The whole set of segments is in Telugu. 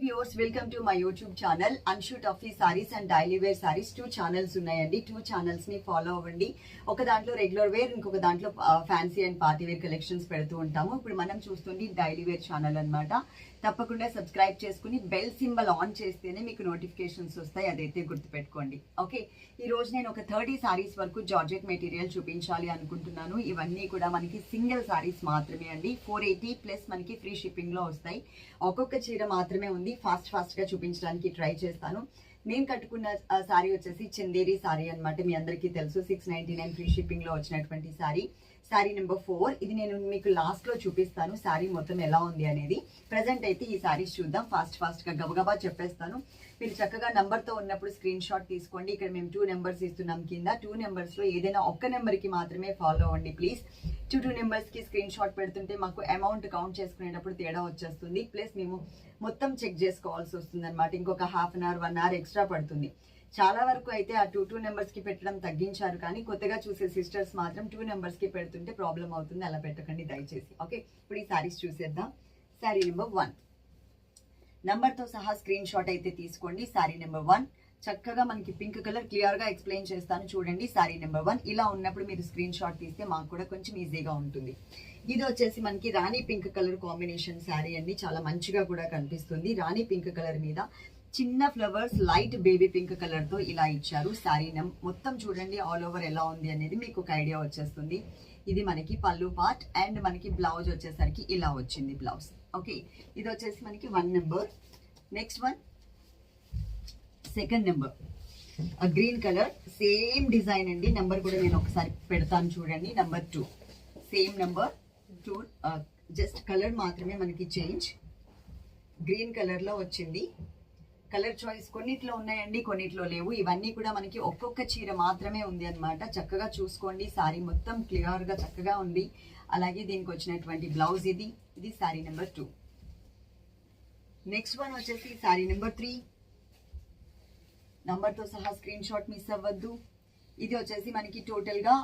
Viewers welcome to my YouTube channel. Anshu Tuffy saris and daily wear saris two channels ఉన్నాయండి. టూ ఛానల్స్ని ఫాలో అవ్వండి. ఒక దాంట్లో రెగ్యులర్ వేర్ ఇంకొక దాంట్లో fancy and party wear collections పెడుతూ ఉంటాము. ఇప్పుడు మనం చూస్తుంది డైలీ వేర్ ఛానల్ అనమాట తప్పకుండా సబ్స్క్రైబ్ చేసుకుని బెల్ సింబల్ ఆన్ చేస్తేనే మీకు నోటిఫికేషన్స్ వస్తాయి. అదైతే గుర్తుపెట్టుకోండి. ఓకే ఈ రోజు నేను ఒక థర్టీ సారీస్ వరకు జార్జెట్ మెటీరియల్ చూపించాలి అనుకుంటున్నాను. ఇవన్నీ కూడా మనకి సింగిల్ సారీస్ మాత్రమే అండి. ఫోర్ ఎయిటీ ప్లస్ మనకి ఫ్రీ షిప్పింగ్లో వస్తాయి. ఒక్కొక్క చీర మాత్రమే ఉంది. ఫాస్ట్ ఫాస్ట్గా చూపించడానికి ట్రై చేస్తాను. నేను కట్టుకున్న సారీ వచ్చేసి చందేరి సారీ అన్నమాట. మీ అందరికీ తెలుసు సిక్స్ నైన్టీ నైన్ ఫ్రీ షిప్పింగ్లో వచ్చినటువంటి సారీ. సారీ నెంబర్ ఫోర్ ఇది నేను మీకు లాస్ట్లో చూపిస్తాను సారీ మొత్తం ఎలా ఉంది అనేది. ప్రజెంట్ అయితే ఈ సారీస్ చూద్దాం. ఫాస్ట్ ఫాస్ట్గా గబగబా చెప్పేస్తాను. మీరు చక్కగా నెంబర్తో ఉన్నప్పుడు స్క్రీన్ షాట్ తీసుకోండి. ఇక్కడ మేము టూ నెంబర్స్ ఇస్తున్నాం కింద. టూ నెంబర్స్లో ఏదైనా ఒక్క నెంబర్కి మాత్రమే ఫాలో అవ్వండి ప్లీజ్ టూ టూ నెంబర్స్కి స్క్రీన్ షాట్ పెడుతుంటే మాకు అమౌంట్ కౌంట్ చేసుకునేటప్పుడు తేడా వచ్చేస్తుంది. ప్లస్ మేము మొత్తం చెక్ చేసుకోవాల్సి వస్తుంది అనమాట ఇంకొక half an hour one hour extra పడుతుంది. చాలా వరకు అయితే ఆ టూ టూ నెంబర్స్కి పెట్టడం తగ్గించారు కానీ కొత్తగా చూసే సిస్టర్స్ మాత్రం టూ నెంబర్స్కి పెడుతుంటే ప్రాబ్లం అవుతుంది. అలా పెట్టకండి దయచేసి. ఓకే ఇప్పుడు ఈ సారీస్ చూసేద్దాం. సారీ నెంబర్ వన్ తో సహా స్క్రీన్ షాట్ అయితే తీసుకోండి. Sari number one. చక్కగా మనకి పింక్ కలర్ క్లియర్గా ఎక్స్ప్లెయిన్ చేస్తాను. చూడండి సారీ నెంబర్ వన్. ఇలా ఉన్నప్పుడు మీరు స్క్రీన్ షాట్ తీస్తే మాకు కూడా కొంచెం ఈజీగా ఉంటుంది. ఇది వచ్చేసి మనకి రాణి పింక్ కలర్ కాంబినేషన్ శారీ అండి. చాలా మంచిగా కూడా కనిపిస్తుంది. రాణి పింక్ కలర్ మీద చిన్న ఫ్లవర్స్ లైట్ బేబీ పింక్ కలర్తో ఇలా ఇచ్చారు. శారీ మొత్తం చూడండి ఆల్ ఓవర్ ఎలా ఉంది అనేది మీకు ఒక ఐడియా వచ్చేస్తుంది. ఇది మనకి పళ్ళు పార్ట్ అండ్ మనకి బ్లౌజ్ వచ్చేసరికి ఇలా వచ్చింది బ్లౌజ్ ఓకే ఇది వచ్చేసి మనకి one number next one second number green colour same design అండి. నెంబర్ కూడా నేను ఒకసారి పెడతాను చూడండి. Number two same number two just colour మాత్రమే మనకి చేంజ్ గ్రీన్ కలర్లో వచ్చింది. కలర్ చాయిస్ కొన్నిట్లో ఉన్నాయండి కొన్నిట్లో లేవు. ఇవన్నీ కూడా మనకి ఒక్కొక్క చీర మాత్రమే ఉంది అనమాట చక్కగా చూసుకోండి. సారీ మొత్తం క్లియర్గా చక్కగా ఉంది. అలాగే దీనికి వచ్చినటువంటి బ్లౌజ్ ఇది. ఇది sari number two. Next one వచ్చేసి సారీ నెంబర్ త్రీ. నంబర్తో సహా స్క్రీన్ షాట్ మిస్ అవ్వద్దు. ఇది వచ్చేసి మనకి టోటల్గా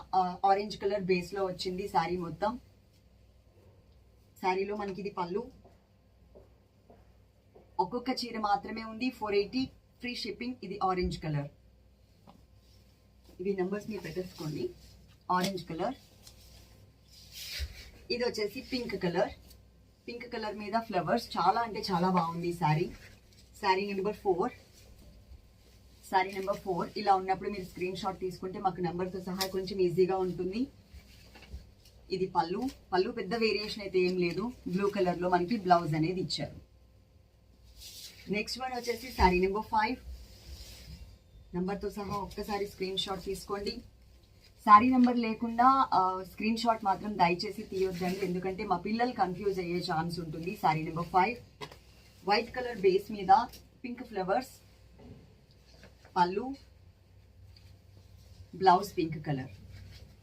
ఆరెంజ్ కలర్ బేస్లో వచ్చింది సారీ మొత్తం. శారీలో మనకి ఇది పళ్ళు. ఒక్కొక్క చీర మాత్రమే ఉంది. ఫోర్ ఎయిటీ ఫ్రీ షిప్పింగ్ ఇది ఆరెంజ్ కలర్ ఇవి నెంబర్స్ మీరు పెట్టేసుకోండి. ఆరెంజ్ కలర్ ఇది వచ్చేసి పింక్ కలర్ పింక్ కలర్ మీద ఫ్లవర్స్ చాలా అంటే చాలా బాగుంది sari sari number four sari number four ఇలా ఉన్నప్పుడు మీరు స్క్రీన్ షాట్ తీసుకుంటే మాకు నెంబర్తో సహా కొంచెం ఈజీగా ఉంటుంది. ఇది పళ్ళు. పళ్ళు పెద్ద వేరియేషన్ అయితే ఏం లేదు. బ్లూ కలర్లో మనకి బ్లౌజ్ అనేది ఇచ్చారు. నెక్స్ట్ వన్ వచ్చేసి శారీ నెంబర్ ఫైవ్ నెంబర్తో సహా ఒక్కసారి స్క్రీన్ షాట్ తీసుకోండి. శారీ నెంబర్ లేకుండా స్క్రీన్ షాట్ మాత్రం దయచేసి తీయొద్దండి. ఎందుకంటే మా పిల్లలు కన్ఫ్యూజ్ అయ్యే ఛాన్స్ ఉంటుంది sari number five white colour base మీద పింక్ ఫ్లవర్స్ పళ్ళు బ్లౌజ్ పింక్ కలర్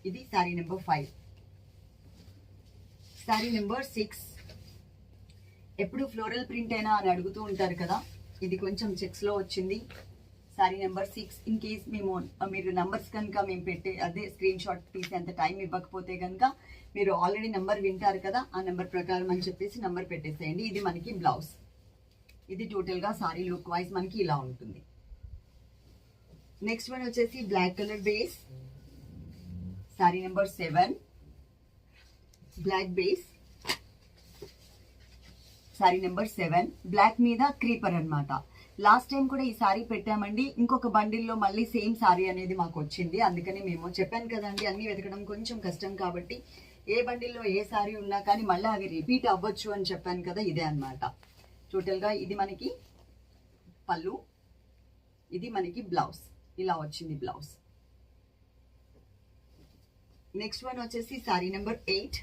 ఇది sari number five sari number six ఎప్పుడు ఫ్లోరల్ ప్రింట్ అయినా అని అడుగుతూ ఉంటారు కదా ఇది కొంచెం చెక్స్లో వచ్చింది. Sari number six in case మేము మీరు నెంబర్స్ కనుక మేము పెట్టే అదే స్క్రీన్ షాట్ తీసేంత టైం ఇవ్వకపోతే కనుక మీరు ఆల్రెడీ నెంబర్ వింటారు కదా ఆ నెంబర్ ప్రకారం అని చెప్పేసి నెంబర్ పెట్టేసేయండి. ఇది మనకి బ్లౌజ్ ఇది టోటల్గా సారీ లుక్ వైజ్ మనకి ఇలా ఉంటుంది. నెక్స్ట్ వన్ వచ్చేసి black colour base sari number seven black base sari number seven black మీద క్రీపర్ అన్నమాట. లాస్ట్ టైం కూడా ఈ సారీ పెట్టామండి. ఇంకొక బండిల్లో మళ్ళీ సేమ్ సారీ అనేది మాకు వచ్చింది. అందుకని మేము చెప్పాను కదండి అన్నీ వెతకడం కొంచెం కష్టం కాబట్టి ఏ బండిల్లో ఏ సారీ ఉన్నా కానీ మళ్ళీ అవి రిపీట్ అవ్వచ్చు అని చెప్పాను కదా ఇదే అనమాట టోటల్గా ఇది మనకి పళ్ళు ఇది మనకి బ్లౌజ్ ఇలా వచ్చింది బ్లౌజ్ నెక్స్ట్ వన్ వచ్చేసి సారీ నెంబర్ ఎయిట్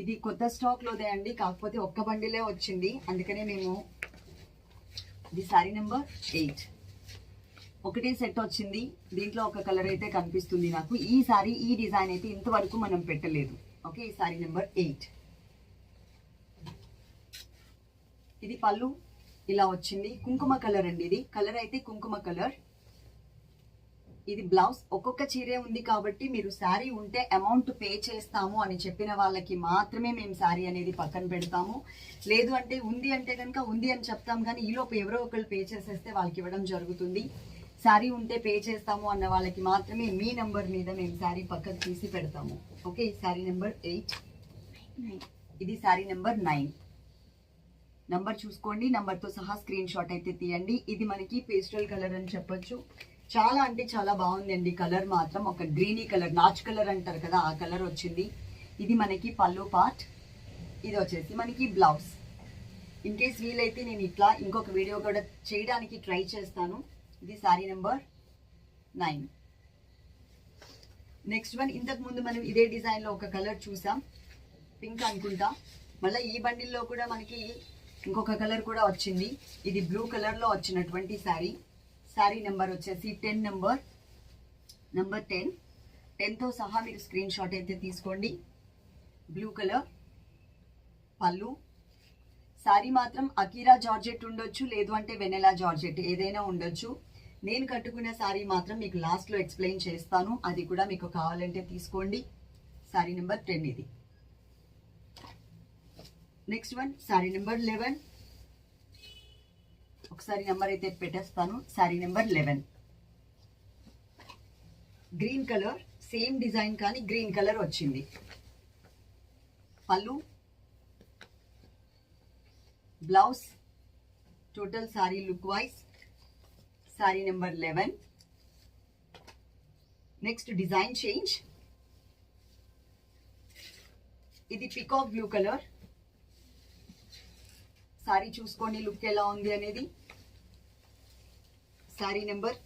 ఇది కొత్త స్టాక్ లోదే అండి కాకపోతే ఒక్క బండిలే వచ్చింది. అందుకనే మేము ఇది శారీ నెంబర్ ఎయిట్ ఒకటే సెట్ వచ్చింది. దీంట్లో ఒక కలర్ అయితే కనిపిస్తుంది నాకు. ఈ సారీ ఈ డిజైన్ అయితే ఇంతవరకు మనం పెట్టలేదు. ఓకే ఈ సారీ నెంబర్ ఎయిట్ ఇది పళ్ళు ఇలా వచ్చింది. కుంకుమ కలర్ అండి ఇది. కలర్ అయితే కుంకుమ కలర్ ఇది బ్లౌజ్ ఒక్కొక్క చీరే ఉంది కాబట్టి మీరు శారీ ఉంటే అమౌంట్ పే చేస్తాము అని చెప్పిన వాళ్ళకి మాత్రమే మేము శారీ అనేది పక్కన పెడతాము. లేదు అంటే ఉంది అంటే కనుక ఉంది అని చెప్తాం కానీ ఈలోపు ఎవరో ఒకరు పే చేసేస్తే వాళ్ళకి ఇవ్వడం జరుగుతుంది. శారీ ఉంటే పే చేస్తాము అన్న వాళ్ళకి మాత్రమే మీ నెంబర్ మీద మేము శారీ పక్కన తీసి పెడతాము. ఓకే శారీ నెంబర్ ఎయిట్ ఇది శారీ నెంబర్ నైన్ నంబర్ చూసుకోండి. నంబర్తో సహా స్క్రీన్ షాట్ అయితే తీయండి. ఇది మనకి పేస్టల్ కలర్ అని చెప్పొచ్చు. చాలా అంటే చాలా బాగుందండి. కలర్ మాత్రం ఒక గ్రీనీ కలర్ నాచ్ కలర్ అంటారు కదా ఆ కలర్ వచ్చింది. ఇది మనకి పళ్ళు పార్ట్ ఇది వచ్చేసి మనకి బ్లౌజ్. ఇన్ కేస్ వీలైతే నేను ఇట్లా ఇంకొక వీడియో కూడా చేయడానికి ట్రై చేస్తాను. ఇది sari number nine. Next one ఇంతకు ముందు మనం ఇదే డిజైన్లో ఒక కలర్ చూసాం. పింక్ అనుకుంటా. మళ్ళీ ఈ బండిల్లో కూడా మనకి ఇంకొక కలర్ కూడా వచ్చింది. ఇది బ్లూ కలర్లో వచ్చినటువంటి శారీ. శారీ నెంబర్ వచ్చేసి టెన్ నెంబర్ నెంబర్ టెన్. టెన్తో సహా మీరు స్క్రీన్ షాట్ అయితే తీసుకోండి. బ్లూ కలర్ పళ్ళు. శారీ మాత్రం అకీరా జార్జెట్ ఉండొచ్చు లేదు అంటే వెనెలా జార్జెట్ ఏదైనా ఉండొచ్చు. నేను కట్టుకున్న శారీ మాత్రం మీకు లాస్ట్లో ఎక్స్ప్లెయిన్ చేస్తాను. అది కూడా మీకు కావాలంటే తీసుకోండి. శారీ నెంబర్ టెన్ ఇది. Next one sari number eleven. ఒకసారి నెంబర్ అయితే పెట్టేస్తాను. Sari number eleven. Green colour same design కానీ గ్రీన్ కలర్ వచ్చింది. పళ్ళు blouse total sari look wise sari number eleven. Next design change. ఇది పికాక్ బ్లూ కలర్. సారీ చూసుకోండి లుక్ ఎలా ఉంది అనేది. Sari number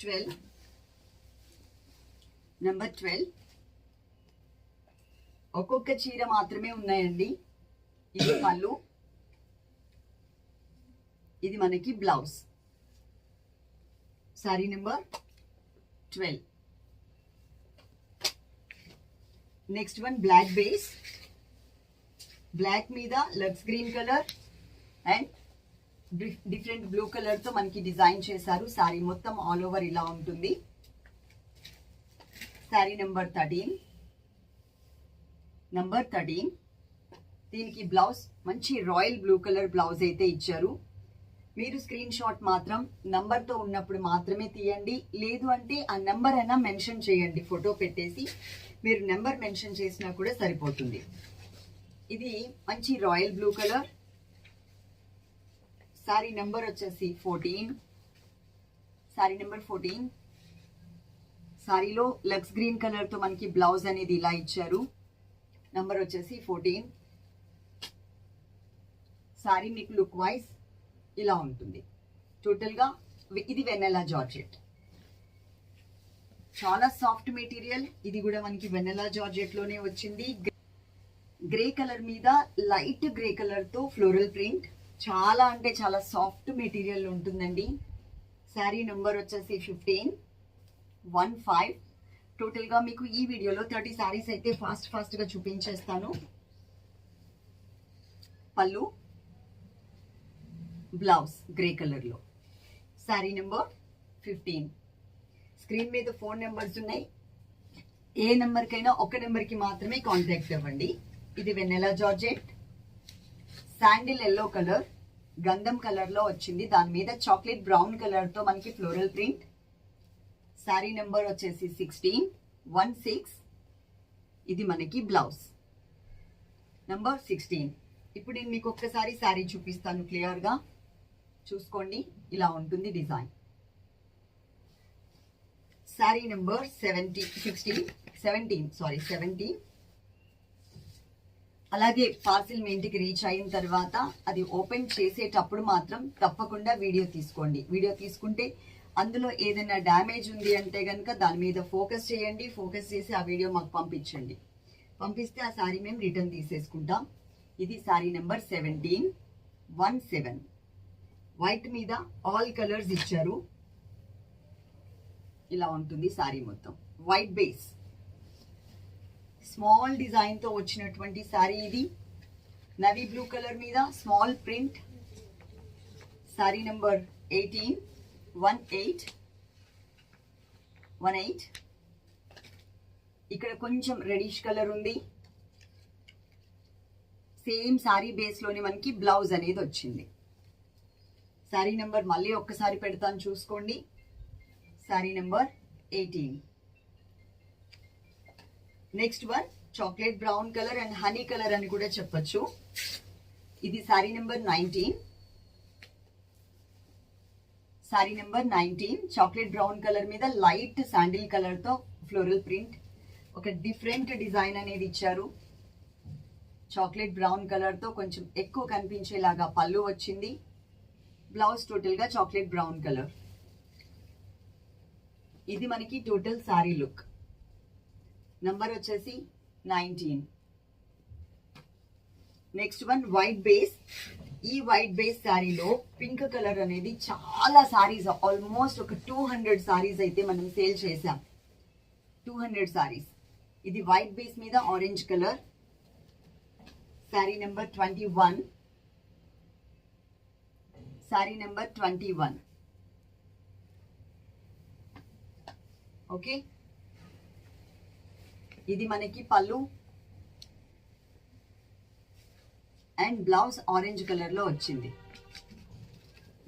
twelve. Number twelve. ఒక్కొక్క చీర మాత్రమే ఉన్నాయండి. ఇది పళ్ళు ఇది మనకి blouse. Sari number twelve. Next one black base. Black మీద Lux green colour and different blue కలర్తో మనకి డిజైన్ చేశారు. సారీ మొత్తం ఆల్ ఓవర్ ఇలా ఉంటుంది. Sari number thirteen. Number thirteen. దీనికి బ్లౌజ్ మంచి రాయల్ బ్లూ కలర్ బ్లౌజ్ అయితే ఇచ్చారు. మీరు స్క్రీన్ షాట్ మాత్రం నంబర్తో ఉన్నప్పుడు మాత్రమే తీయండి. లేదు అంటే ఆ నెంబర్ అయినా మెన్షన్ చేయండి. ఫోటో పెట్టేసి మీరు నెంబర్ మెన్షన్ చేసినా కూడా సరిపోతుంది. ఇది మంచి royal blue colour. Sari number వచ్చేసి ఫోర్టీన్. Sari number fourteen. సారీలో లక్స్ గ్రీన్ కలర్తో మనకి బ్లౌజ్ అనేది ఇలా ఇచ్చారు. నంబర్ వచ్చేసి ఫోర్టీన్. సారీ మీకు లుక్ వైజ్ ఇలా ఉంటుంది. టోటల్గా ఇది వెనెలా జార్జెట్. చాలా సాఫ్ట్ మెటీరియల్. ఇది కూడా మనకి వెనెలా జార్జెట్లోనే వచ్చింది. గ్రే కలర్ మీద లైట్ గ్రే కలర్తో ఫ్లోరల్ ప్రింట్ చాలా అంటే చాలా సాఫ్ట్ మెటీరియల్ ఉంటుందండి. శారీ నెంబర్ వచ్చేసి ఫిఫ్టీన్ వన్ ఫైవ్ టోటల్గా మీకు ఈ వీడియోలో థర్టీ శారీస్ అయితే ఫాస్ట్ ఫాస్ట్గా చూపించేస్తాను. పళ్ళు. బ్లౌజ్ గ్రే కలర్లో శారీ నెంబర్ ఫిఫ్టీన్ స్క్రీన్ మీద ఫోన్ నెంబర్స్ ఉన్నాయి. ఏ నెంబర్కైనా ఒక నెంబర్కి మాత్రమే కాంటాక్ట్ అవ్వండి. ఇది Vennela georgette. Sandal yellow colour గంధం కలర్లో వచ్చింది. దాని మీద చాక్లెట్ బ్రౌన్ కలర్తో మనకి ఫ్లోరల్ ప్రింట్ శారీ నెంబర్ వచ్చేసి సిక్స్టీన్ వన్ సిక్స్ ఇది మనకి బ్లౌజ్ నంబర్ సిక్స్టీన్ ఇప్పుడు నేను మీకు ఒక్కసారి శారీ చూపిస్తాను క్లియర్గా చూసుకోండి ఇలా ఉంటుంది design sari number seventy sixteen seventeen sari seventeen అలాగే పార్సిల్ మీ ఇంటికి రీచ్ అయిన తర్వాత అది ఓపెన్ చేసేటప్పుడు మాత్రం తప్పకుండా వీడియో తీసుకోండి. వీడియో తీసుకుంటే అందులో ఏదైనా డ్యామేజ్ ఉంది అంటే కనుక దాని మీద ఫోకస్ చేయండి. ఫోకస్ చేసి ఆ వీడియో మాకు పంపించండి. పంపిస్తే ఆ శారీ మేము రిటర్న్ తీసేసుకుంటాం. ఇది sari number seventeen. One seven. White మీద ఆల్ కలర్స్ ఇచ్చారు. ఇలా ఉంటుంది శారీ మొత్తం. White base. స్మాల్ డిజైన్తో వచ్చినటువంటి శారీ ఇది. నవీ బ్లూ కలర్ మీద small print. Sari number eighteen one eight one eight. ఇక్కడ కొంచెం రెడిష్ కలర్ ఉంది. సేమ్ శారీ బేస్లోనే మనకి బ్లౌజ్ అనేది వచ్చింది. శారీ నెంబర్ మళ్ళీ ఒక్కసారి పెడతాను చూసుకోండి. Sari number eighteen. Next one chocolate brown colour and honey colour అని కూడా చెప్పచ్చు. ఇది sari number nineteen sari number nineteen chocolate brown colour మీద లైట్ శాండిల్ కలర్తో ఫ్లోరల్ ప్రింట్ ఒక డిఫరెంట్ డిజైన్ అనేది ఇచ్చారు. చాక్లెట్ బ్రౌన్ కలర్తో కొంచెం ఎక్కువ కనిపించేలాగా పళ్ళు వచ్చింది. బ్లౌజ్ టోటల్గా చాక్లెట్ బ్రౌన్ కలర్ ఇది మనకి టోటల్ సారీ లుక్ నంబర్ వచ్చేసి nineteen next one white base ఈ వైట్ బేస్ శారీలో పింక్ కలర్ అనేది చాలా సారీస్ ఆల్మోస్ట్ ఒక టూ హండ్రెడ్ సారీస్ అయితే మనం సేల్ చేసాం టూ హండ్రెడ్ సారీస్ ఇది వైట్ బేస్ మీద orange colour sari number twenty one sari number twenty one okay ఇది మనకి పళ్ళు అండ్ బ్లౌజ్ ఆరెంజ్ కలర్లో వచ్చింది.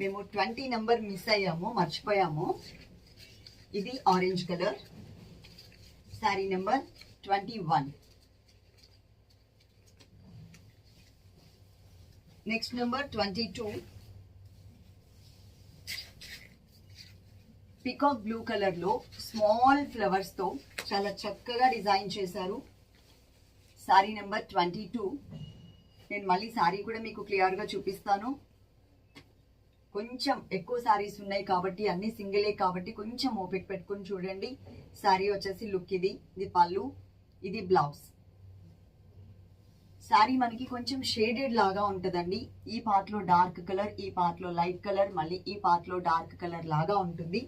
మేము ట్వంటీ నెంబర్ మిస్ అయ్యాము మర్చిపోయాము. ఇది orange colour. Sari number twenty one. Next number twenty two. Peacock blue కలర్లో స్మాల్ ఫ్లవర్స్తో చాలా చక్కగా డిజైన్ చేశారు. Sari number twenty two. నేను మళ్ళీ సారీ కూడా మీకు క్లియర్గా చూపిస్తాను. కొంచెం ఎక్కువ సారీస్ ఉన్నాయి కాబట్టి అన్ని సింగిలే కాబట్టి కొంచెం ఓపిక పెట్టుకుని చూడండి. సారీ వచ్చేసి లుక్ ఇది ఇది పళ్ళు ఇది బ్లౌజ్. శారీ మనకి కొంచెం షేడెడ్ లాగా ఉంటుందండి. ఈ పార్ట్లో డార్క్ కలర్ ఈ పార్ట్లో లైట్ కలర్ మళ్ళీ ఈ పార్ట్లో డార్క్ కలర్ లాగా ఉంటుంది.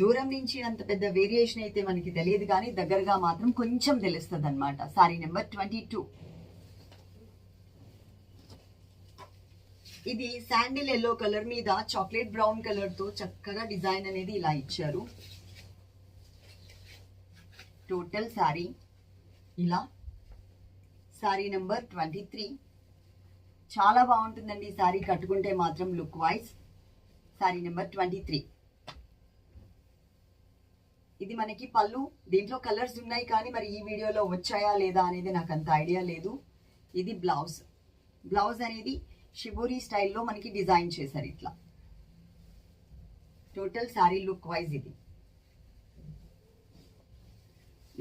దూరం నుంచి అంత పెద్ద వేరియేషన్ అయితే మనకి తెలియదు కానీ దగ్గరగా మాత్రం కొంచెం తెలుస్తుంది అనమాట సారీ నెంబర్ ట్వంటీ టూ ఇది శాండిల్ ఎల్లో కలర్ మీద చాక్లెట్ బ్రౌన్ కలర్తో చక్కగా డిజైన్ అనేది ఇలా ఇచ్చారు. టోటల్ శారీ ఇలా. శారీ నెంబర్ ట్వంటీ త్రీ చాలా బాగుంటుందండి ఈ శారీ కట్టుకుంటే మాత్రం look wise sari number twenty three ఇది మనకి పళ్ళు దీంట్లో కలర్స్ ఉన్నాయి కానీ మరి ఈ వీడియోలో వచ్చాయా లేదా అనేది నాకు అంత ఐడియా లేదు. ఇది బ్లౌజ్. బ్లౌజ్ అనేది షిబోరి స్టైల్లో మనకి డిజైన్ చేశారు ఇట్లా. టోటల్ శారీ లుక్ వైజ్ ఇది.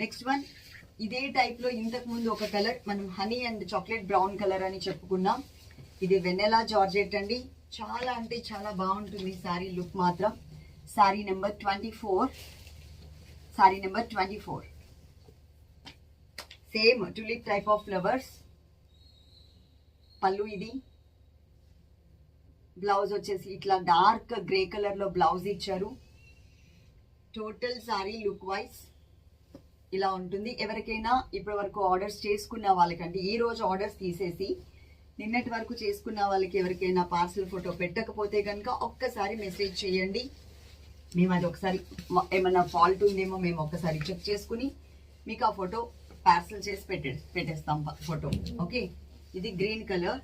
నెక్స్ట్ వన్ ఇదే టైప్లో ఇంతకుముందు ఇంతకు ముందు ఒక కలర్ మనం honey and chocolate brown colour అని చెప్పుకున్నాం. ఇది వెన్నెలా జార్జెట్ అండి. చాలా అంటే చాలా బాగుంటుంది శారీ లుక్ మాత్రం. Sari number twenty four sari number twenty four. Same tulip type of flowers పళ్ళు ఇది. బ్లౌజ్ వచ్చేసి ఇట్లా డార్క్ గ్రే కలర్లో బ్లౌజ్ ఇచ్చారు. టోటల్ సారీ లుక్ వైజ్ ఇలా ఉంటుంది. ఎవరికైనా ఇప్పటి వరకు ఆర్డర్స్ చేసుకున్న వాళ్ళకంటే ఈ రోజు ఆర్డర్స్ తీసేసి నిన్నటి వరకు చేసుకున్న వాళ్ళకి ఎవరికైనా పార్సల్ ఫోటో పెట్టకపోతే కనుక ఒక్కసారి మెసేజ్ చేయండి. మేము అది ఒకసారి ఏమన్నా ఫాల్ట్ ఉందేమో మేము ఒకసారి చెక్ చేసుకుని మీకు ఆ ఫోటో పార్సల్ చేసి పెట్టే పెట్టేస్తాం ఫోటో ఓకే ఇది green colour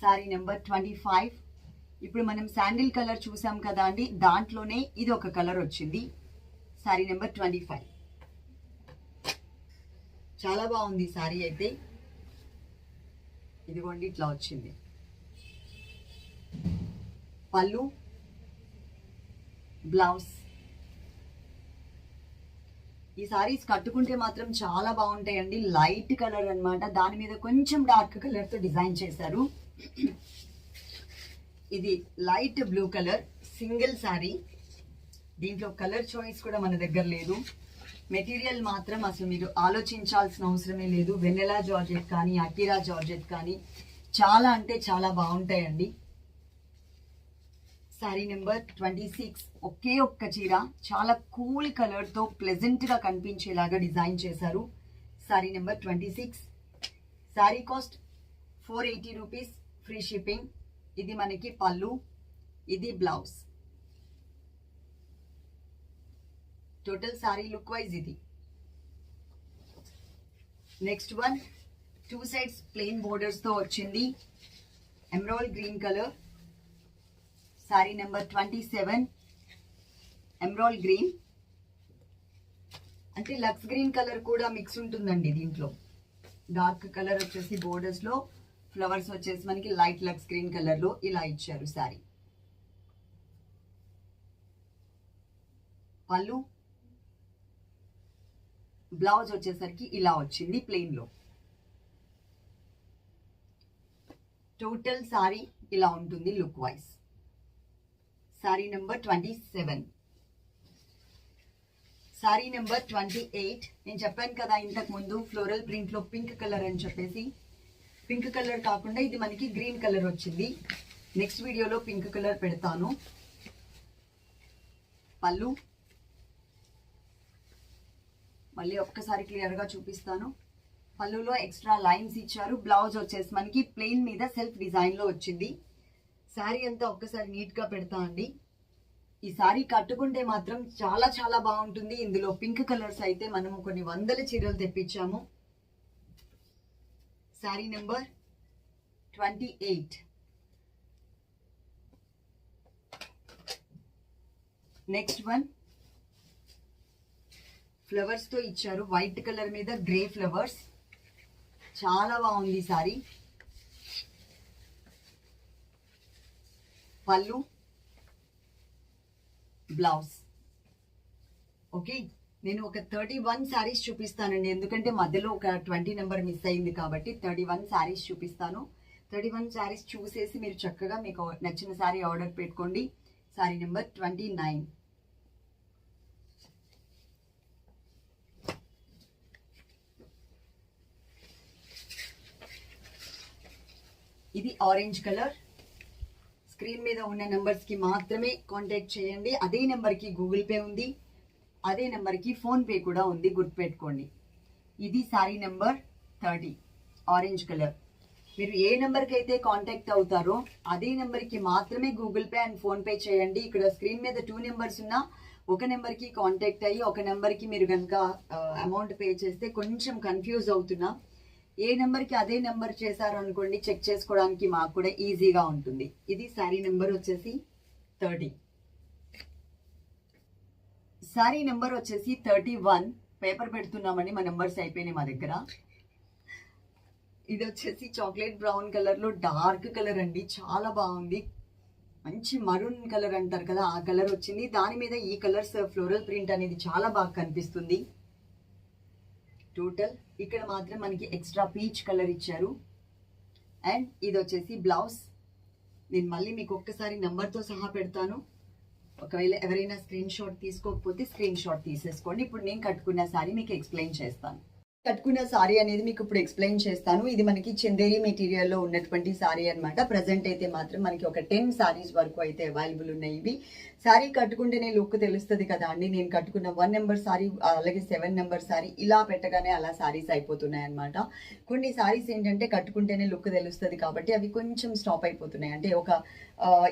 sari number twenty five ఇప్పుడు మనం శాండిల్ కలర్ చూసాం కదా అండి. దాంట్లోనే ఇది ఒక కలర్ వచ్చింది. సారీ నెంబర్ ట్వంటీ ఫైవ్ చాలా బాగుంది సారీ అయితే. ఇదిగోండి ఇట్లా వచ్చింది. పళ్ళు బ్లౌజ్. ఈ సారీస్ కట్టుకుంటే మాత్రం చాలా బాగుంటాయండి. లైట్ కలర్ అనమాట దాని మీద కొంచెం డార్క్ కలర్తో డిజైన్ చేశారు. ఇది light blue colour single sari దీంట్లో కలర్ చాయిస్ కూడా మన దగ్గర లేదు. మెటీరియల్ మాత్రం అసలు మీరు ఆలోచించాల్సిన అవసరమే లేదు. వెన్నెలా జార్జెట్ కానీ అకిరా జార్జెట్ కానీ చాలా అంటే చాలా బాగుంటాయండి. సారీ నెంబర్ ట్వంటీ సిక్స్ ఒకే ఒక్క చీర చాలా కూల్ కలర్తో ప్లెజెంట్గా కనిపించేలాగా డిజైన్ చేశారు. Sari number twenty six sari cost four eighty rupees free shipping ఇది మనకి పళ్ళు ఇది blouse total sari look wise ఇది. Next one two sides plain బోర్డర్స్తో వచ్చింది. Emerald green colour sari number twenty seven emerald green అంటే లక్స్ గ్రీన్ కలర్ కూడా మిక్స్ ఉంటుందండి దీంట్లో. డార్క్ కలర్ వచ్చేసి బోర్డర్స్లో ఫ్లవర్స్ వచ్చేసి మనకి లైట్ లక్స్ గ్రీన్ కలర్లో ఇలా ఇచ్చారు సారీ పళ్ళు. బ్లౌజ్ వచ్చేసరికి ఇలా వచ్చింది ప్లెయిన్లో టోటల్ సారీ ఇలా ఉంటుంది look wise sari number twenty seven sari number twenty eight నేను చెప్పాను కదా ఇంతకు ముందు ఫ్లోరల్ ప్రింట్లో పింక్ కలర్ అని చెప్పేసి. పింక్ కలర్ కాకుండా ఇది మనకి గ్రీన్ కలర్ వచ్చింది. నెక్స్ట్ వీడియోలో పింక్ కలర్ పెడతాను. పళ్ళు. మళ్ళీ ఒక్కసారి క్లియర్గా చూపిస్తాను. పళ్ళులో ఎక్స్ట్రా లైన్స్ ఇచ్చారు. బ్లౌజ్ వచ్చేసి మనకి ప్లెయిన్ మీద సెల్ఫ్ డిజైన్లో వచ్చింది. శారీ అంతా ఒక్కసారి నీట్గా పెడతా అండి. ఈ శారీ కట్టుకుంటే మాత్రం చాలా చాలా బాగుంటుంది. ఇందులో పింక్ కలర్స్ అయితే మనము కొన్ని వందల చీరలు తెప్పించాము. Sari number twenty eight. Next one. ఫ్లవర్స్తో ఇచ్చారు. వైట్ కలర్ మీద గ్రే ఫ్లవర్స్. చాలా బాగుంది సారీ పళ్ళు బ్లౌజ్. ఓకే? నేను ఒక థర్టీ వన్ శారీస్ చూపిస్తానండి. ఎందుకంటే మధ్యలో ఒక ట్వంటీ నెంబర్ మిస్ అయింది కాబట్టి థర్టీ వన్ శారీస్ చూపిస్తాను. థర్టీ వన్ శారీస్ చూసేసి మీరు చక్కగా మీకు నచ్చిన శారీ ఆర్డర్ పెట్టుకోండి. Sari number twenty nine. ఇది ఆరెంజ్ కలర్. స్క్రీన్ మీద ఉన్న నెంబర్స్కి మాత్రమే కాంటాక్ట్ చేయండి. అదే నెంబర్కి గూగుల్ పే ఉంది. అదే నెంబర్కి ఫోన్ పే కూడా ఉంది. గుర్తుపెట్టుకోండి. ఇది sari number thirty orange colour. మీరు ఏ నెంబర్కి అయితే కాంటాక్ట్ అవుతారో అదే నెంబర్కి మాత్రమే Google Pay and PhonePe చేయండి. ఇక్కడ స్క్రీన్ మీద టూ నెంబర్స్ ఉన్నా ఒక నెంబర్కి కాంటాక్ట్ అయ్యి ఒక నెంబర్కి మీరు కనుక అమౌంట్ పే చేస్తే కొంచెం కన్ఫ్యూజ్ అవుతున్నా. ఏ నెంబర్కి అదే నెంబర్ చేశారు అనుకోండి చెక్ చేసుకోవడానికి మాకు కూడా ఈజీగా ఉంటుంది. ఇది శారీ నెంబర్ వచ్చేసి థర్టీ. శారీ నెంబర్ వచ్చేసి థర్టీ వన్. పేపర్ పెడుతున్నామండి మా నెంబర్స్ అయిపోయినాయి మా దగ్గర. ఇది వచ్చేసి చాక్లెట్ బ్రౌన్ కలర్లో డార్క్ కలర్ అండి చాలా బాగుంది. మంచి మరూన్ కలర్ అంటారు కదా ఆ కలర్ వచ్చింది. దాని మీద ఈ కలర్స్ ఫ్లోరల్ ప్రింట్ అనేది చాలా బాగా కనిపిస్తుంది. టోటల్ ఇక్కడ మాత్రం మనకి ఎక్స్ట్రా పీచ్ కలర్ ఇచ్చారు. అండ్ ఇది వచ్చేసి బ్లౌజ్ నేను మళ్ళీ మీకు ఒక్కసారి నెంబర్తో సహా పెడతాను. ఒకవేళ ఎవరైనా స్క్రీన్ షాట్ తీసుకోకపోతే స్క్రీన్ షాట్ తీసేసుకోండి. ఇప్పుడు నేను కట్టుకున్న సారీ మీకు ఎక్స్ప్లెయిన్ చేస్తాను. కట్టుకున్న సారీ అనేది మీకు ఇప్పుడు ఎక్స్ప్లెయిన్ చేస్తాను. ఇది మనకి చందేరి మెటీరియల్లో ఉన్నటువంటి సారీ అన్నమాట. ప్రజెంట్ అయితే మాత్రం మనకి ఒక టెన్ సారీస్ వరకు అయితే అవైలబుల్ ఉన్నాయి ఇవి. సారీ కట్టుకుంటేనే లుక్ తెలుస్తుంది కదా అండి. నేను కట్టుకున్న వన్ నెంబర్ సారీ అలాగే సెవెన్ నెంబర్ సారీ ఇలా పెట్టగానే అలా సారీస్ అయిపోతున్నాయి అనమాట కొన్ని సారీస్ ఏంటంటే కట్టుకుంటేనే లుక్ తెలుస్తుంది కాబట్టి అవి కొంచెం స్టాప్ అయిపోతున్నాయి. అంటే ఒక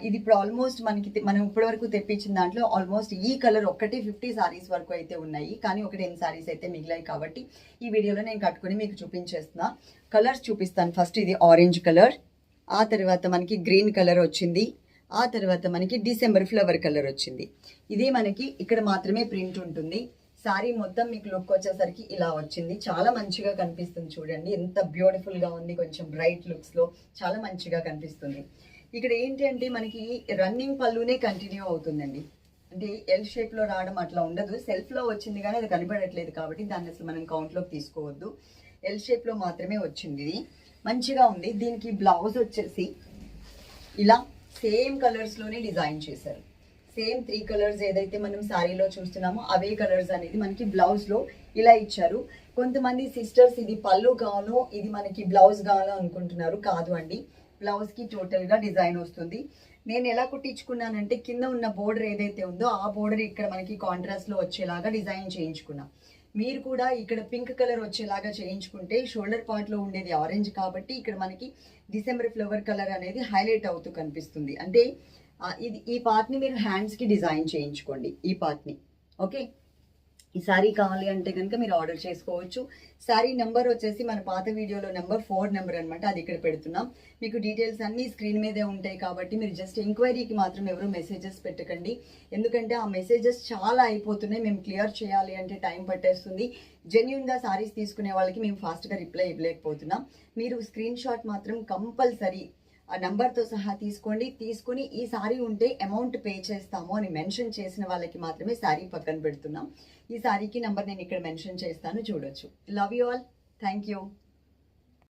ఇది ఇప్పుడు ఆల్మోస్ట్ మనకి తె- మనం ఇప్పటివరకు తెప్పించిన దాంట్లో ఆల్మోస్ట్ ఈ కలర్ ఒక్కటే ఫిఫ్టీ సారీస్ వరకు అయితే ఉన్నాయి. కానీ ఒక టెన్ సారీస్ అయితే మిగిలాయి కాబట్టి ఈ వీడియోలో నేను కట్టుకుని మీకు చూపించేస్తున్నా. కలర్స్ చూపిస్తాను. ఫస్ట్ ఇది ఆరెంజ్ కలర్ ఆ తర్వాత మనకి గ్రీన్ కలర్ వచ్చింది. ఆ తర్వాత మనకి డిసెంబర్ ఫ్లవర్ కలర్ వచ్చింది. ఇది మనకి ఇక్కడ మాత్రమే ప్రింట్ ఉంటుంది. శారీ మొత్తం మీకు లుక్ వచ్చేసరికి ఇలా వచ్చింది. చాలా మంచిగా కనిపిస్తుంది చూడండి. ఎంత బ్యూటిఫుల్గా ఉంది. కొంచెం బ్రైట్ లుక్స్లో చాలా మంచిగా కనిపిస్తుంది. ఇక్కడ ఏంటి అంటే మనకి రన్నింగ్ పళ్ళునే కంటిన్యూ అవుతుందండి. అంటే ఎల్ షేప్లో రావడం అట్లా ఉండదు. సెల్ఫ్లో వచ్చింది కానీ అది కనబడట్లేదు కాబట్టి దాన్ని అసలు మనం కౌంట్లోకి తీసుకోవద్దు. ఎల్ షేప్లో మాత్రమే వచ్చింది ఇది. మంచిగా ఉంది. దీనికి బ్లౌజ్ వచ్చేసి ఇలా సేమ్ కలర్స్లోనే డిజైన్ చేశారు. సేమ్ త్రీ కలర్స్ ఏదైతే మనం శారీలో చూస్తున్నామో అవే కలర్స్ అనేది మనకి బ్లౌజ్లో ఇలా ఇచ్చారు. కొంతమంది సిస్టర్స్ ఇది పళ్ళు కావాలో ఇది మనకి బ్లౌజ్ కావాలో అనుకుంటున్నారు. కాదు అండి. బ్లౌజ్కి టోటల్గా డిజైన్ వస్తుంది. నేను ఎలా కుట్టించుకున్నానంటే కింద ఉన్న బోర్డర్ ఏదైతే ఉందో ఆ బోర్డర్ ఇక్కడ మనకి కాంట్రాస్ట్లో వచ్చేలాగా డిజైన్ చేయించుకున్నా. మీరు కూడా ఇక్కడ పింక్ కలర్ వచ్చేలాగా చేయించుకుంటే షోల్డర్ పార్ట్లో ఉండేది ఆరెంజ్ కాబట్టి ఇక్కడ మనకి డిసెంబర్ ఫ్లవర్ కలర్ అనేది హైలైట్ అవుతూ కనిపిస్తుంది. అంటే ఇది ఈ పార్ట్ని మీరు హ్యాండ్స్కి డిజైన్ చేయించుకోండి. ఈ పార్ట్ని ఓకే ఈ శారీ కావాలి అంటే కనుక మీరు ఆర్డర్ చేసుకోవచ్చు. శారీ నెంబర్ వచ్చేసి మన పాత వీడియోలో నెంబర్ ఫోర్ నెంబర్ అనమాట అది ఇక్కడ పెడుతున్నాం. మీకు డీటెయిల్స్ అన్నీ స్క్రీన్ మీదే ఉంటాయి కాబట్టి మీరు జస్ట్ ఎంక్వైరీకి మాత్రం ఎవరు మెసేజెస్ పెట్టకండి. ఎందుకంటే ఆ మెసేజెస్ చాలా అయిపోతున్నాయి. మేము క్లియర్ చేయాలి అంటే టైం పట్టేస్తుంది. జెన్యున్గా శారీస్ తీసుకునే వాళ్ళకి మేము ఫాస్ట్గా రిప్లై ఇవ్వలేకపోతున్నాం. మీరు స్క్రీన్ షాట్ మాత్రం కంపల్సరీ నంబర్తో సహా తీసుకోండి. తీసుకుని ఈ సారీ ఉంటే అమౌంట్ పే చేస్తాము అని మెన్షన్ చేసిన వాళ్ళకి మాత్రమే శారీ పక్కన పెడుతున్నాం. ఈ సారీకి నంబర్ నేను ఇక్కడ మెన్షన్ చేస్తాను. చూడొచ్చు. Love you all thank you